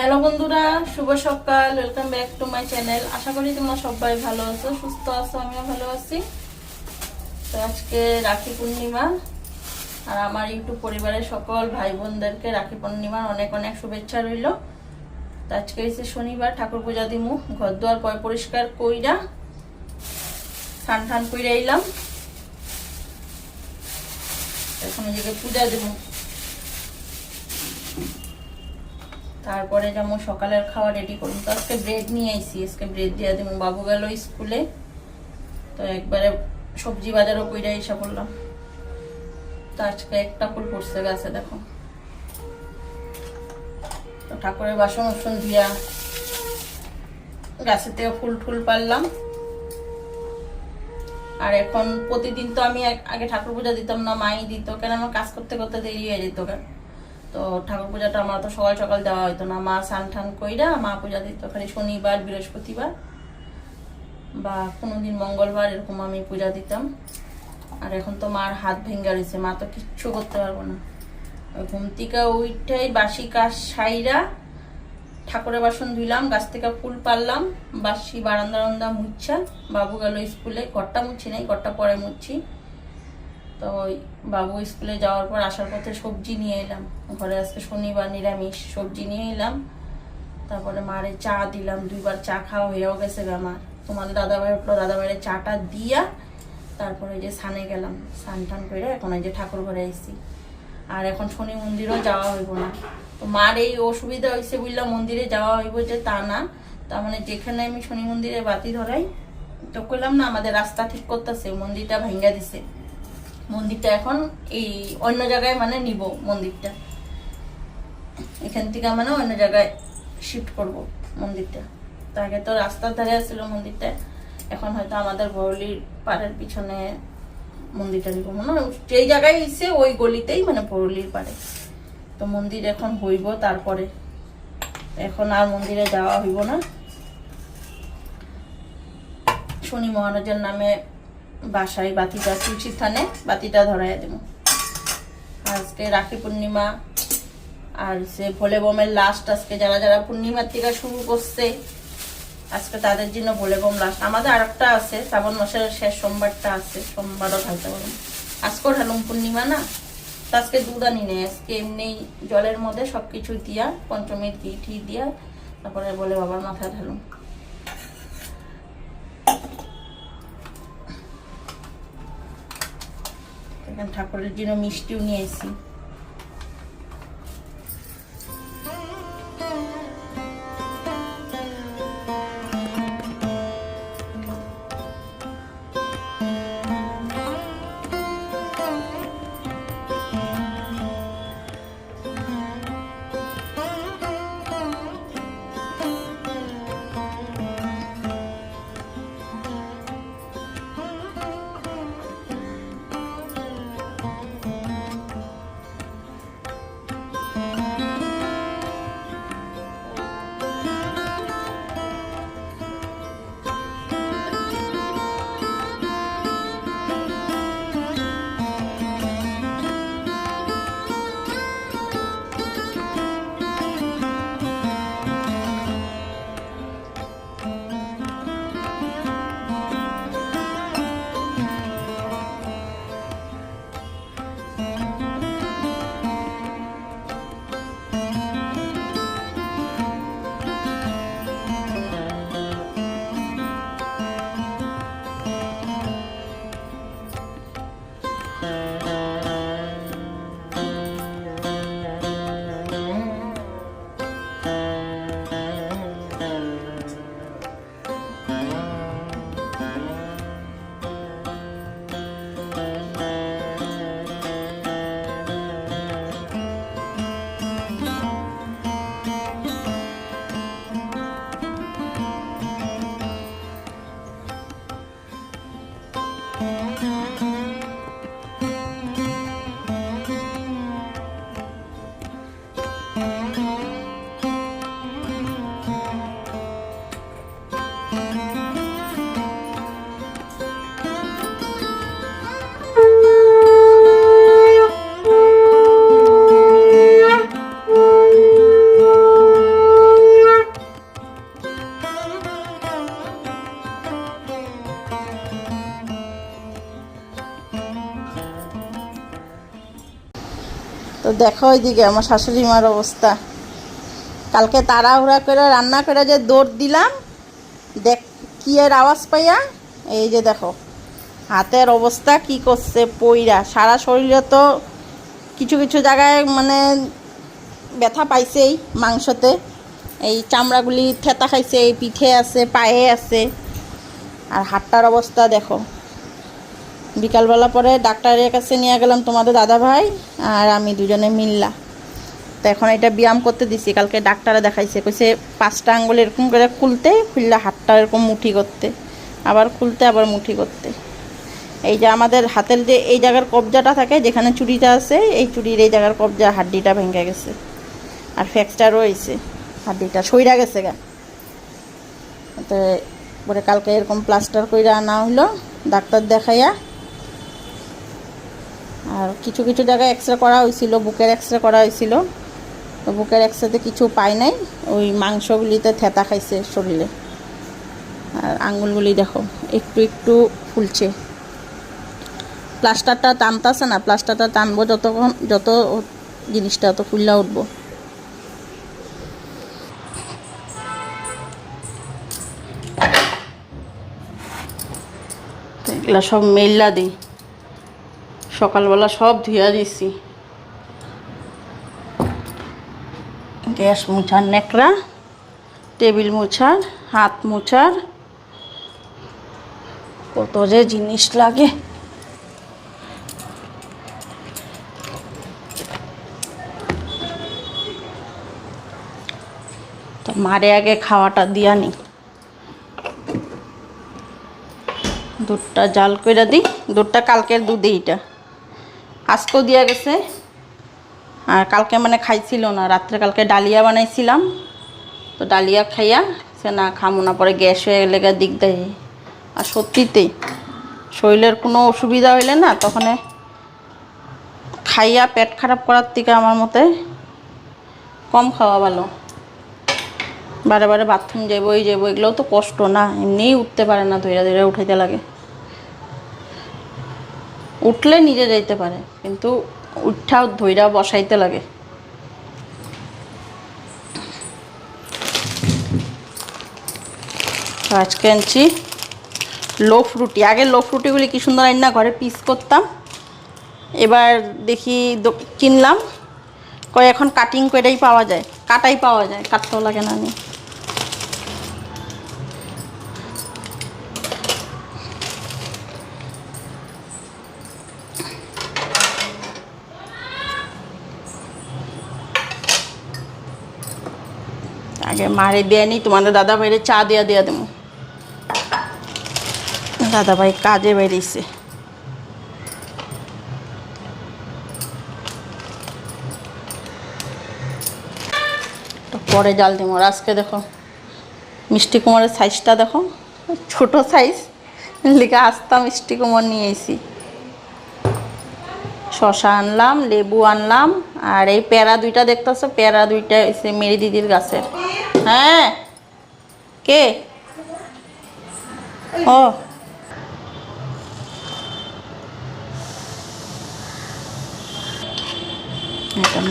Hello বন্ধুরা, শুভ সকাল welcome back to my channel আশা করি তোমরা সবাই ভালো আছো, সুস্থ আছো, আমিও ভালো আছি। তো আজকে রাখি পূর্ণিমা, আর আমার ইউটিউব পরিবারের সকল ভাই বোনদেরকে রাখি পূর্ণিমার অনেক অনেক শুভেচ্ছা রইল। তো আজকে হচ্ছে শনিবার, ঠাকুর পূজা দিমু, ঘর দুয়ার পয় পরিষ্কার কইরা স্নান টান কইরা এলাম। এখন এদিকে পূজা দেবো তারপরে যেমন সকালের খাওয়া রেডি করুন তো আজকে ব্রেড নিয়ে আইসি আজকে ব্রেড দিয়ে দেবো বাবু গেল স্কুলে তো একবারে সবজি বাজারও কইরা এসে পড়লাম। তো আজকে একটা ফুল পড়ছে গাছে, দেখো। তো ঠাকুরের বাসন উসন দিয়া থেকে ফুল টুল পারলাম আর এখন প্রতিদিন তো আমি আগে ঠাকুর পূজা দিতাম না, মাই দিত, কেন আমার কাজ করতে করতে দেরি হয়ে যেত কেন? তো ঠাকুর পূজাটা আমার তো সকাল সকাল দেওয়া হইতো না। মা সান ঠান কইরা মা পূজা দিত খালি শনিবার, বৃহস্পতিবার বা কোনোদিন মঙ্গলবার এরকম আমি পূজা দিতাম। আর এখন তো মার হাত ভেঙ্গা রয়েছে মা তো কিচ্ছু করতে পারব না। ঘুম থেকে ওইটাই বাসি কাজ সাইরা ঠাকুরের বাসন ধুইলাম, গাছ থেকে ফুল পারলাম বাসি বারান্দা রান্দা মুচ্ছা। বাবু গেল স্কুলে, ঘরটা মুচ্ছি নাই, ঘরটা পরে মুচ্ছি। তো ওই বাবু স্কুলে যাওয়ার পর আসার পথে সবজি নিয়ে এলাম। ঘরে আজকে শনিবার নিরামিষ, সবজি নিয়ে এলাম। তারপরে মারে চা দিলাম, দুইবার চা খাওয়া হয়েও গেছে আমার তোমাদের দাদাভাই উঠল দাদাভাইয়ের চাটা দিয়া তারপরে যে সানে গেলাম। সান টান করে এখন ওই যে ঠাকুর ঘরে এসেছি আর এখন শনি মন্দিরও যাওয়া হইব না। তো মার এই অসুবিধা হয়েছে বুঝলাম মন্দিরে যাওয়া হইব যে তা না। তার মানে যেখানে আমি শনি মন্দিরে বাতি ধরাই, তো কইলাম না আমাদের রাস্তা ঠিক করতেছে, মন্দিরটা ভেঙ্গা দিছে। মন্দিরটা এখন এই অন্য জায়গায় মানে নিব মন্দিরটা। এখান থেকে মানে অন্য জায়গায় শিফট করব মন্দিরটা। তো আগে তো রাস্তার ধারে আসছিল মন্দিরটা, এখন হয়তো আমাদের বরলির পাড়ের পিছনে মন্দিরটা নিব। মানে যেই জায়গায় এসে ওই গলিতেই মানে বরলির পাড়ে। তো মন্দির এখন হইব তারপরে। এখন আর মন্দিরে যাওয়া হইব না। শনি মহারাজের নামে বাসায় বাতিটা তুলসী স্থানে বাতিটা ধরাই দেব। আজকে রাখি পূর্ণিমা, আর সে ভোলে বমের লাস্ট আজকে যারা যারা পূর্ণিমার থেকে শুরু করছে, আজকে তাদের জন্য ভোলে বম লাস্ট আমাদের আর একটা আছে, শ্রাবণ মাসের শেষ সোমবারটা আছে, সোমবারও ঢালতে পারব। আজকেও ঢালুম পূর্ণিমা না? তো আজকে দুধ আনি নেই, আজকে এমনি জলের মধ্যে সব কিছু দিয়া, পঞ্চমীর ঘি ঠি দিয়া, তারপরে বলে বাবার মাথায় ঢালুম। ঠাকুরের জন্য মিষ্টিও নিয়ে এসেছি। দেখো ওইদিকে আমার শাশুড়ি মার অবস্থা। কালকে তাড়াহুড়া করে, রান্না করে যে দৌড় দিলাম, দেখ কি এর আওয়াজ পাইয়া? এই যে দেখো, হাতের অবস্থা কি করছে পইরা সারা শরীরে তো কিছু কিছু জায়গায় মানে ব্যথা পাইছেই মাংসতে। এই চামড়াগুলি থেতা খাইছে, এই পিঠে আছে, পায়ে আছে। আর হাতটার অবস্থা দেখো। বিকালবেলা পরে ডাক্তারের কাছে নিয়ে গেলাম তোমাদের দাদা ভাই আর আমি দুজনে মিললা। তো এখন এটা ব্যায়াম করতে দিছি, কালকে ডাক্তারে দেখাইছে। কইছে পাঁচটা আঙ্গুল এরকম করে খুলতে, খুললে হাতটা এরকম মুঠি করতে, আবার খুলতে, আবার মুঠি করতে। এই যে আমাদের হাতের যে এই জায়গার কবজাটা থাকে, যেখানে চুড়িটা আছে, এই চুড়ির এই জায়গার কবজা হাড্ডিটা ভেঙে গেছে। আর ফ্যাক্সটা রয়েছে হাড্ডিটা সইরা গেছে গা। তো পরে কালকে এরকম প্লাস্টার কইরা আনা হলো ডাক্তার দেখাইয়া আর কিছু কিছু জায়গায় এক্স রে করা হয়েছিল, বুকের এক্স রে করা হয়েছিল। তো বুকের এক্স রেতে কিছু পাই নাই, ওই মাংসগুলিতে থেতা খাইছে শরীরে। আর আঙ্গুলগুলি দেখো, একটু একটু ফুলছে। প্লাস্টারটা টানতেছে না, প্লাস্টারটা টানবো যতক্ষণ, যত জিনিসটা তত ফুললা উঠবো। এগুলা সব মেল্লা দিই। সকালবেলা সব ধুয়া দিছি। গ্যাস মুছার নেকড়া টেবিল মুছার, হাত মুছার। কত যে জিনিস লাগে। মারে আগে খাওয়াটা দিয়া নি। দুধটা জাল করে দিই দুধটা কালকের দুধ এইটা। আজকেও দিয়া গেছে। আর কালকে মানে খাইছিল না, রাত্রে কালকে ডালিয়া বানাইছিলাম। তো ডালিয়া খাইয়া সে না খামো না, পরে গ্যাস হয়ে গেলে দেয় আর সত্যিতেই শরীরের কোনো অসুবিধা হইলে না, তখন খাইয়া পেট খারাপ করার থেকে আমার মতে কম খাওয়া ভালো। বারে বারে বাথরুম যাব এই যাব এগুলোও তো কষ্ট না, এমনিই উঠতে পারে না, ধীরে ধীরে উঠাইতে লাগে। উঠলে নিজে যাইতে পারে, কিন্তু উঠাও ধৈরা বসাইতে লাগে। আজকে আনছি লো ফ্রুটি আগে লোফ রুটিগুলি কি সুন্দর না ঘরে পিস করতাম। এবার দেখি কিনলাম। কয় এখন কাটিং করেই পাওয়া যায়, কাটাই পাওয়া যায়, কাটতেও লাগে না নি আগে মারে দেয়নি তোমাদের দাদা ভাইরে চা দিয়া দিয়া দেবো। দাদা ভাই কাজে বেরিয়েছে। পরে জাল দিব। আজকে দেখো, মিষ্টি কুমারের সাইজটা দেখো, ছোট সাইজ। লিখে আস্তা মিষ্টি কুমার নিয়ে এসি শশা আনলাম, লেবু আনলাম আর এই প্যারা দুইটা দেখতেছো? প্যারা দুইটা এসে মেরি দিদির গাছের। হ্যাঁ? কে? ও।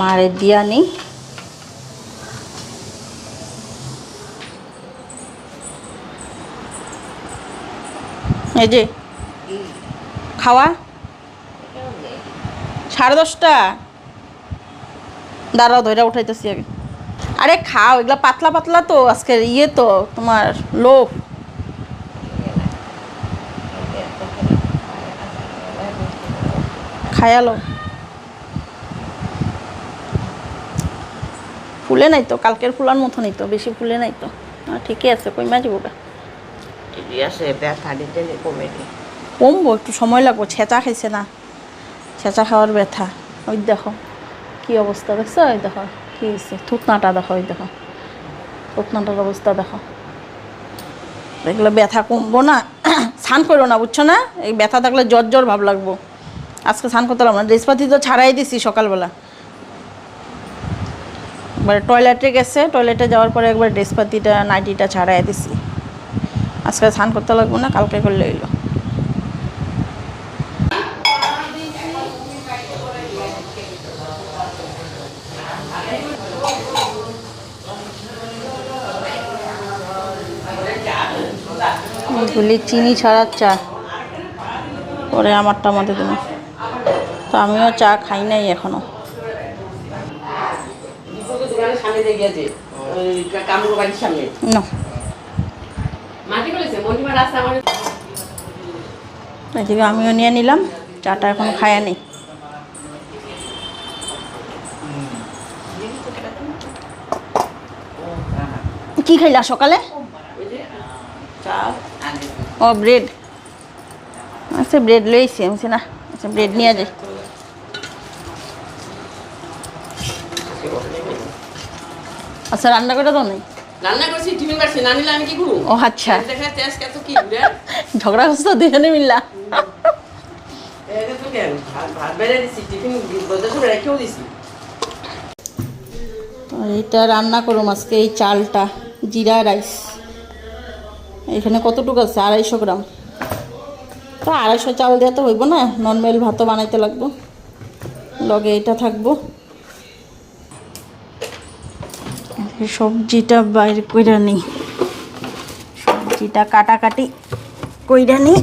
মারে দিয়া নেই। এই যে, খাওয়া? সাড়ে দশটা? দাঁড়াও ধৈরা উঠাইতেছি আগে। আরে খাও এগুলা পাতলা পাতলা তো আজকে ইয়ে তো তোমার লোভ। খায়ালো ফুলে নাই তো কালকের ফুলার মতো নাই তো বেশি ফুলে নাই তো। ঠিকই আছে কই মাঝে নি। কমবো একটু সময় লাগবো ছেঁচা খাইছে না। ছেঁচা খাওয়ার ব্যথা। ওই দেখো। কি অবস্থা দেখছ? ওই দেখো, কি হয়েছে থুতনাটা দেখো ওই দেখো। থুতনাটার অবস্থা দেখো। এগুলো ব্যথা কমবো না। স্নান করো না, বুঝছ না? এই ব্যথা থাকলে জ্বর জ্বর ভাব লাগবো। আজকে স্নান করতে পারলাম না। ড্রেসপাতি তো ছাড়াই দিছি সকালবেলা। একবার টয়লেটে গেছে। টয়লেটে যাওয়ার পরে একবার ড্রেসপাতিটা নাইটিটা ছাড়াই দিছি। আজকে স্নান করতে লাগবো না, কালকে করলে এলো এগুলি চিনি ছাড়া চা। পরে আমারটা মধ্যে দেবো তো আমিও চা খাই নাই এখনও। দোকানের সামনে দিয়ে গিয়েছে ওই কামরুর বাড়ির সামনে। না। মাটি করেছে মন্দির রাস্তা আমার এদিকে আমিও নিয়ে নিলাম চাটা এখন খায়া নেই। কি খাইলা সকালে? চা। ও ব্রেড আচ্ছা ব্রেড লইছি আমি না। আচ্ছা ব্রেড নিয়ে যাই। আচ্ছা রান্না করে দাও নাই রান্না করছি টিফিন না নিলে আমি কি করব? ও আচ্ছা। দেখা কি ঝগড়া করছ তো দুজনে মিললা। এইটা রান্না করুম আজকে এই চালটা জিরা রাইস। এখানে কতটুকু আছে? আড়াইশো গ্রাম। তো আড়াইশো চাল দিয়ে তো হইব না? নর্মাল ভাতও বানাইতে লাগবো। লগে এটা থাকব। সবজিটা বাইরে কইরা নিই। সবজিটা কাটাকাটি কইরা নিই।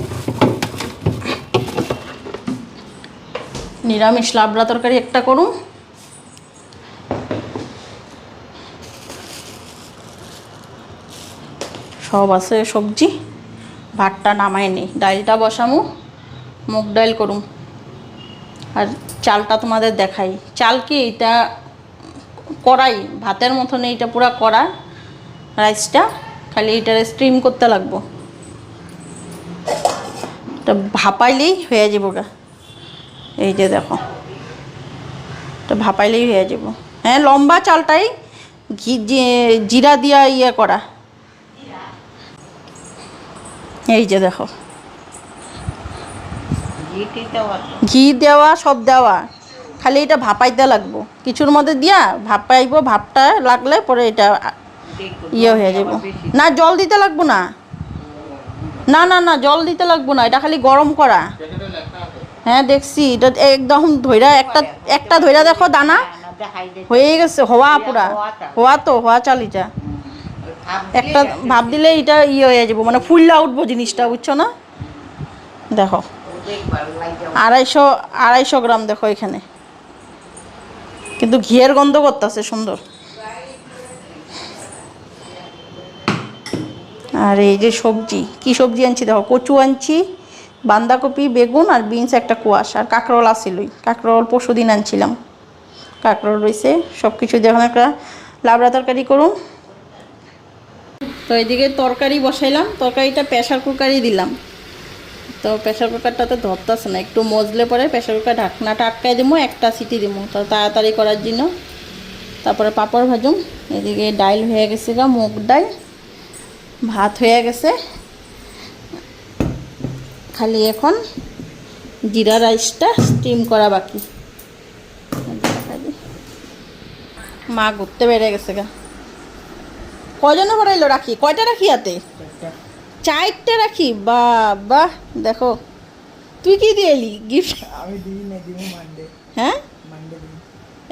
নিরামিষ লাবড়া তরকারি একটা করুন সব আছে, সবজি। ভাতটা নামাই নি। ডালটা বসামু, মুগ ডাল করুম। আর চালটা তোমাদের দেখাই। চাল কি এটা কড়াই, ভাতের মতন এইটা পুরা কড়া রাইসটা, খালি এটার স্ট্রিম করতে লাগবো। এটা ভাপাইলেই হয়ে যাব গা। এই যে দেখো। এটা ভাপাইলেই হয়ে যাব। হ্যাঁ লম্বা চালটাই ঘি জিরা দিয়া ইয়ে করা। এই যে দেখো। ঘি দেওয়া সব দেওয়া। খালি এটা ভাপাইতে লাগবো। কিছুর মধ্যে দিয়া ভাপাইবো ভাপটা লাগলে পরে এটা ইয়ে হয়ে যাব। না জল দিতে লাগবো না। না না না জল দিতে লাগবো না। এটা খালি গরম করা। হ্যাঁ দেখছি। এটা একদম ধৈরা একটা একটা ধৈরা দেখো দানা। হয়ে গেছে হওয়া পুরা। হওয়া তো হওয়া চালিটা। একটা ভাব দিলে এটা ইয়ে হয়ে যাব মানে ফুললা উঠবো জিনিসটা বুঝছ না? দেখো। আড়াইশো আড়াইশো গ্রাম দেখো এখানে। কিন্তু ঘিয়ের গন্ধ করতেছে সুন্দর। আর এই যে সবজি কি সবজি আনছি দেখো? কচু আনছি বাঁধাকপি বেগুন আর বিনস একটা কুয়াশ। আর কাঁকরোল আসিলই কাঁকরোল পরশু দিন আনছিলাম। কাঁকরোল রয়েছে সব কিছু দিয়ে একটা। লাবড়া তরকারি করুন। তো এদিকে তরকারি বসাইলাম, তরকারিটা প্রেশার কুকারই দিলাম। তো প্রেশার কুকারটাতে ধরতেছে না, একটু মজলে পরে প্রেশার কুকার ঢাকনাটা আটকাই দিব একটা সিটি দিব তো তাড়াতাড়ি করার জন্য। তারপরে পাঁপড় ভাজুম, এদিকে ডাইল হয়ে গেছে গা, মুগ ডাল ভাত হয়ে গেছে। খালি এখন জিরা রাইসটা স্টিম করা বাকি। মা ঘুরতে বেড়ে গেছে গা। কজনে ভরাইলো রাখি? কয়টা রাখি হাতে? চারটে রাখি? বা বাহ দেখো। তুই কি দিয়ে এলি? গিফট আমি দিই না দিব মানডে হ্যাঁ? মানডে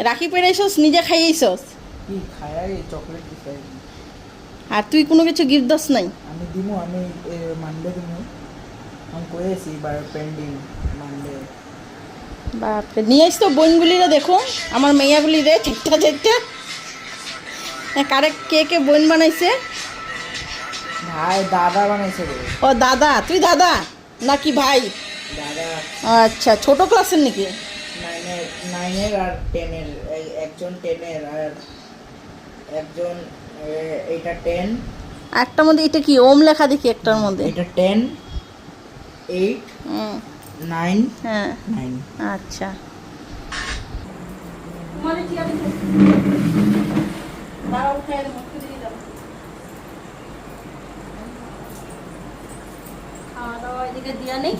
রাখি পেরাইছস নিজে খাইয়েছস? কি চকলেট আর তুই কোনো কিছু গিফট দস নাই? আমি দিব আমি মানডে দিব আমি কয়েছি এবার পেন্ডিং মানডে বাপরে নিয়ে আসতো বোনগুলিরা দেখো। আমার মেয়াগুলি রে চারটা হ্যাঁ, কারে কে কে বোন বানাইছে? ভাই দাদা বানাইছে ও দাদা তুই দাদা? নাকি ভাই? দাদা। আচ্ছা ছোট ক্লাসের নাকি? নাইনের নাইনের আর টেনের একজন টেনের আর একজন এ, এইটা টেন। একটার মধ্যে এটা কি ওম লেখা দেখি একটার মধ্যে? এটা টেন এইট নাইন হ্যাঁ। নাইন। আচ্ছা। খাওয়া দাওয়া এদিকে দিয়া নেই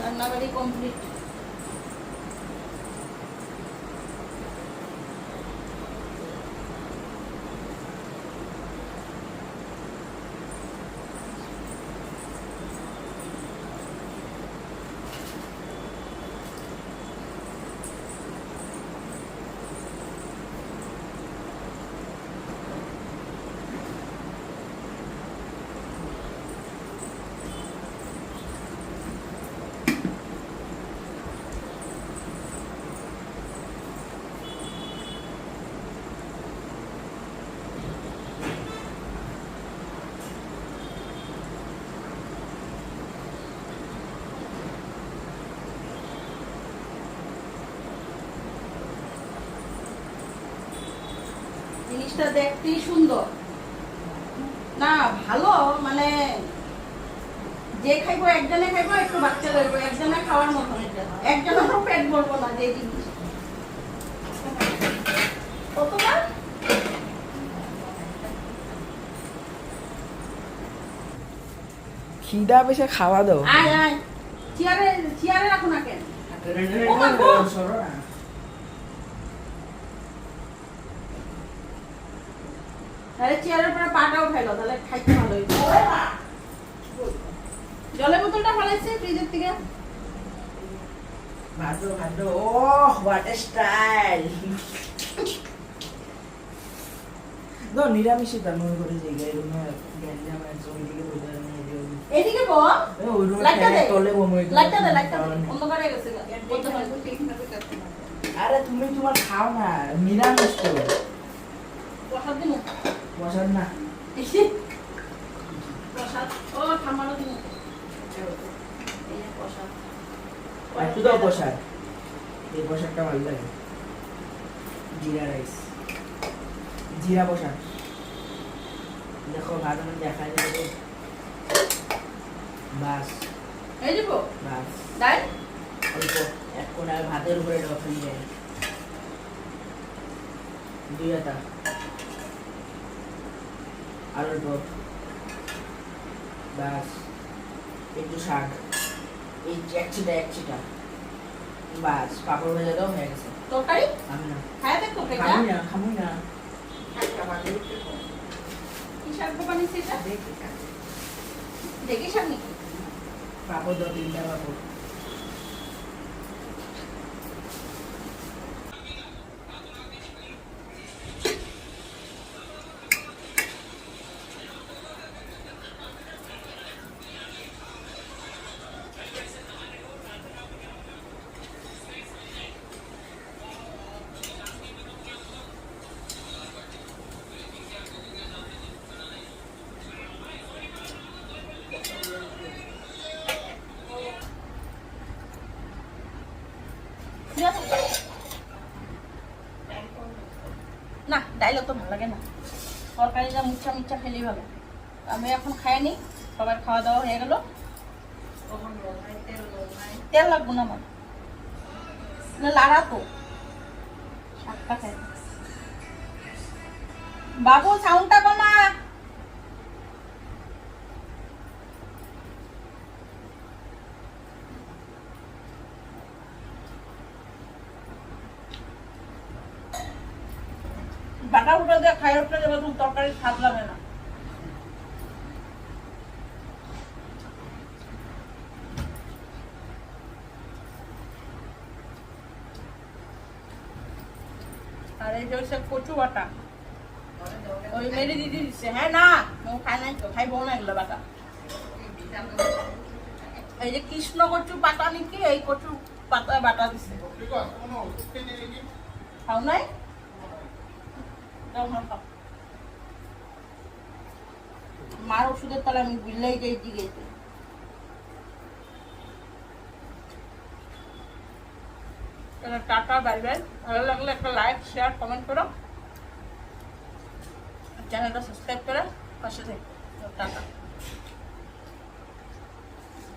রান্নাবাড়ি কমপ্লিট দেখতেই সুন্দর। না ভালো মানে যে খাইবো একজনে খাইবো একটু বাচ্চা ধরবো। একজনে খাওয়ার মতো এটা। একজনেরও পেট ভরবো না যে জিনিস। কতটা খিদা পেশে খাওয়া দাও। আয় আয়। চেয়ারে চেয়ারে রাখো না কেন সরো না। তাহলে চেয়ারের পরে পাটা উঠাইলো তাহলে খাইতে ভালো জলের বোতলটা ফেলাইছে ফ্রিজের থেকে। ভালো ভালো। ও হোয়াট এ স্টাইল নিরামিষই তার মনে করে যে রুমে নিয়ে দিও এদিকে ওই রুমে দে। অন্ধকারে গেছে। আরে তুমি তোমার খাও না নিরামিষ তো। বসার না। ও এই যে একটু দাও বসার এই বসারটা ভালো লাগে। জিরা রাইস। জিরা বসার দেখো ভাত আমি দেখাই দেবো। বাস। এই দিব বাস। ডাল? অল্প। এক কোনা ভাতের উপরে ডফি যায় দুই হাতা আর অল্প বাস একটু শাক। এই এক চিটা বাস পাপড় ভেজে দাও হয়ে গেছে। তরকারি? আমি না। খায় দেখো খামুই না খামুই না। কি শাক বানিয়েছে এটা? দেখি। শাক নাকি পাপড় দাও তিনটা পাপড় না ডাইল তো ভালো লাগে না তরকারি যা মুচ্ছা মুচ্ছা খেলেই ভালো আমি এখন খাইনি, সবার খাওয়া দাওয়া হয়ে গেল। তেল লাগবো না আমার। লাড়া তো। শাকটা খাই বাবু সাউন্ডটা কমা বাটা উঠে দিয়ে খাই উঠে যাবে তরকারি স্বাদ লাগে না। আর এই যে হচ্ছে কচু বাটা। ওই মেরে দিদি দিচ্ছে হ্যাঁ না খায় নাই তো খাইবো না এগুলো বাটা। এই যে কৃষ্ণ কচু পাতা নাকি এই কচু পাতা বাটা দিচ্ছে খাও নাই। মার ওষুধের তাহলে আমি বুঝলেই যাই দিকে টাটা, বাই বাই। ভালো লাগলে একটা লাইক, শেয়ার, কমেন্ট করো। চ্যানেলটা সাবস্ক্রাইব করে পাশে থাকবে টাটা।